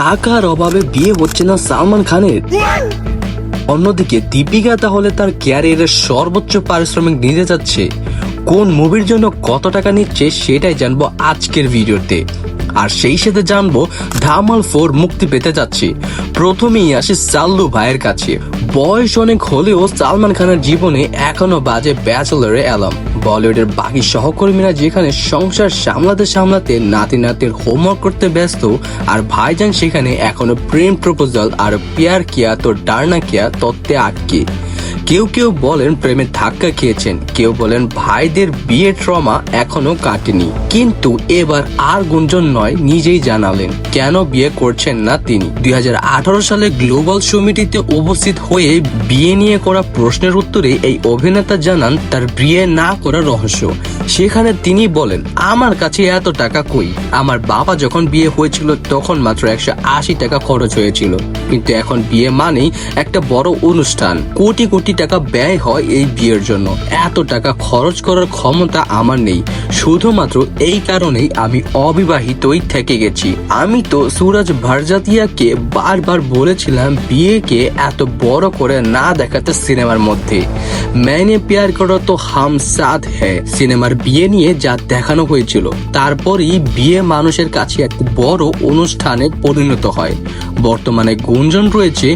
টাকার অভাবে বিয়ে হচ্ছে না সালমান খানের। অন্যদিকে দীপিকা তাহলে তার ক্যারিয়ারের সর্বোচ্চ পারিশ্রমিক নিতে যাচ্ছে কোন মুভির জন্য কত টাকা নিচ্ছে সেটাই জানব আজকের ভিডিওতে। আর সেই সাথে জানব ধামাল ফোর মুক্তি পেতে যাচ্ছে। প্রথমেই আসে সাল্লু ভাইয়ের কাছে। বয়স অনেক হলেও সালমান খানের জীবনে এখনও বাজে ব্যাচেলরে অ্যালাম বলিউডের বাকি সহকর্মীরা যেখানে সংসার সামলাতে সামলাতে নাতি নাতির হোমওয়ার্ক করতে ব্যস্ত, আর ভাইজান সেখানে এখনও প্রেম প্রপোজাল আর পিয়ার কিয়া তো ডারনা কিয়া তত্ত্বে আটকে। কেউ কেউ বলেন প্রেমের ধাক্কা খেয়েছেন, কেউ বলেন ভাইদের বিয়ে ট্রমা এখনও কাটেনি। কিন্তু এবার আর গুঞ্জন নয়, নিজেই জানালেন, কেন বিয়ে করছেন না তিনি? দুই হাজার আঠারো সালে গ্লোবাল সমিতিতে উপস্থিত হয়ে বিয়ে নিয়ে করা প্রশ্নের উত্তরে এই অভিনেতা জানান, তার বিয়ে না করার রহস্য। সেখানে তিনি বলেন, আমার কাছে এত টাকা কই? আমার বাবা যখন বিয়ে হয়েছিল তখন মাত্র একশো আশি টাকা খরচ হয়েছিল। কিন্তু এখন বিয়ে মানেই একটা বড় অনুষ্ঠান। কোটি কোটি টাকা ব্যয় হয় এই বিয়ের জন্য। এত টাকা খরচ করার ক্ষমতা আমার নেই। শুধুমাত্র এই কারণেই আমি অবিবাহিতই থেকে গেছি। আমি তো সুরজ ভারজাতিয়াকে বারবার বলেছিলাম বিয়েকে এত বড় করে না দেখাতে সিনেমার মধ্যে। ম্যানে প্যার করা তো হাম সাথ হ্যাঁ সিনেমার বিয়ে নিয়ে যা দেখানো হয়েছিল। তারপরই বিয়ে মানুষের কাছে এক বড় অনুষ্ঠানে পরিণত হয়। বর্তমানে গুঞ্জন রয়েছে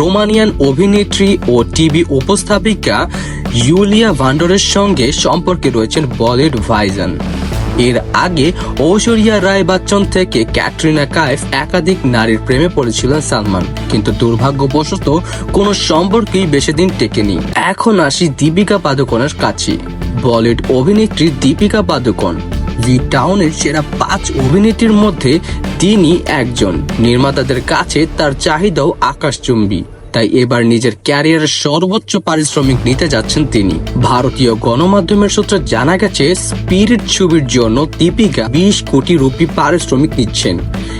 রোমানিয়ান অভিনেত্রী ও টিভি উপস্থাপিকা ইউলিয়া ভান্ডরের সঙ্গে সম্পর্কে রয়েছেন বলিউড ভাইজান। এর আগে ঐশ্বরিয়া রায় বচ্চন থেকে ক্যাটরিনা কাইফ একাধিক নারীর প্রেমে পড়েছিলেন সালমান। কিন্তু দুর্ভাগ্যবশত কোনো সম্পর্কই বেশি দিন টেকেনি। এখন আসি দীপিকা পাদুকনের কাছে। বলিউড অভিনেত্রী দীপিকা পাদুকন, জি টাউনের সেরা পাঁচ অভিনেত্রীর মধ্যে তিনি একজন। নির্মাতাদের কাছে তার চাহিদাও আকাশচুম্বী। তাই এবার নিজের ক্যারিয়ারের সর্বোচ্চ পারিশ্রমিক নিতে যাচ্ছেন তিনি। ভারতীয় গণমাধ্যমের সূত্রে জানা গেছে, স্পিরিট ছবির জন্য দীপিকা বিশ কোটি রুপি পারিশ্রমিক নিচ্ছেন।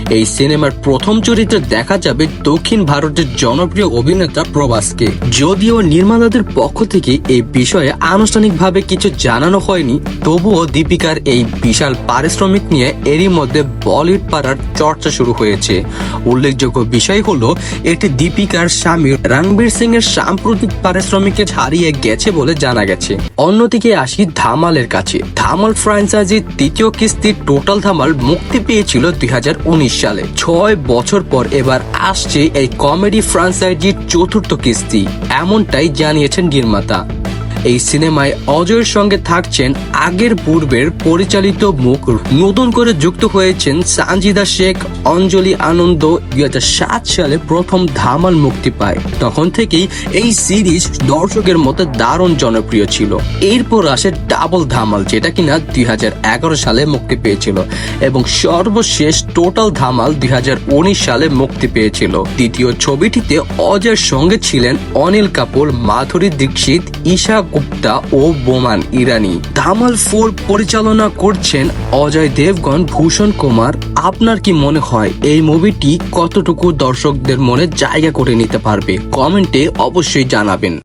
এই সিনেমার প্রথম চরিত্রে দেখা যাবে দক্ষিণ ভারতের জনপ্রিয় অভিনেতা প্রভাসকে। যদিও নির্মাতাদের পক্ষ থেকে এই বিষয়ে আনুষ্ঠানিকভাবে কিছু জানানো হয়নি, তবুও দীপিকার এই বিশাল পারিশ্রমিক নিয়ে এরই মধ্যে বলিউড পাড়ার চর্চা শুরু হয়েছে। উল্লেখযোগ্য বিষয় হলো, এটি দীপিকার স্বামী রণবীর সিং এর সাম্প্রতিক পারিশ্রমিককে ছাড়িয়ে গেছে বলে জানা গেছে। অন্যদিকে আসি ধামালের কাছে। ধামাল ফ্র্যাঞ্চাইজির তৃতীয় কিস্তির টোটাল ধামাল মুক্তি পেয়েছিল দুই হাজার উনিশ সালে। ছয় বছর পর এবার আসছে এই কমেডি ফ্রাঞ্চাইজির চতুর্থ কিস্তি, এমনটাই জানিয়েছেন নির্মাতা। এই সিনেমায় অজয়ের সঙ্গে থাকছেন আগের পূর্বের পরিচালিত মুখ নতুন করে যুক্ত হয়েছেন সানজিদা শেখ, অঞ্জলি আনন্দ। দু হাজার সাত সালে প্রথম ধামাল মুক্তি পায়। তখন থেকেই এই সিরিজ দর্শকের মধ্যে দারুণ জনপ্রিয় ছিল। এরপর আসে ডাবল ধামাল, যেটা কিনা দুই হাজার এগারো সালে মুক্তি পেয়েছিল এবং সর্বশেষ টোটাল ধামাল দুই হাজার উনিশ সালে মুক্তি পেয়েছিল। দ্বিতীয় ছবিটিতে অজয়ের সঙ্গে ছিলেন অনিল কাপুর, মাধুরী দীক্ষিত, ঈশা গুপ্তা ও বোমান ইরানি। ধামাল ফোর পরিচালনা করছেন অজয় দেবগন ভূষণ কুমার। আপনার কি মনে হয়, এই মুভিটি কতটুকু দর্শকদের মনে জায়গা করে নিতে পারবে? কমেন্টে অবশ্যই জানাবেন।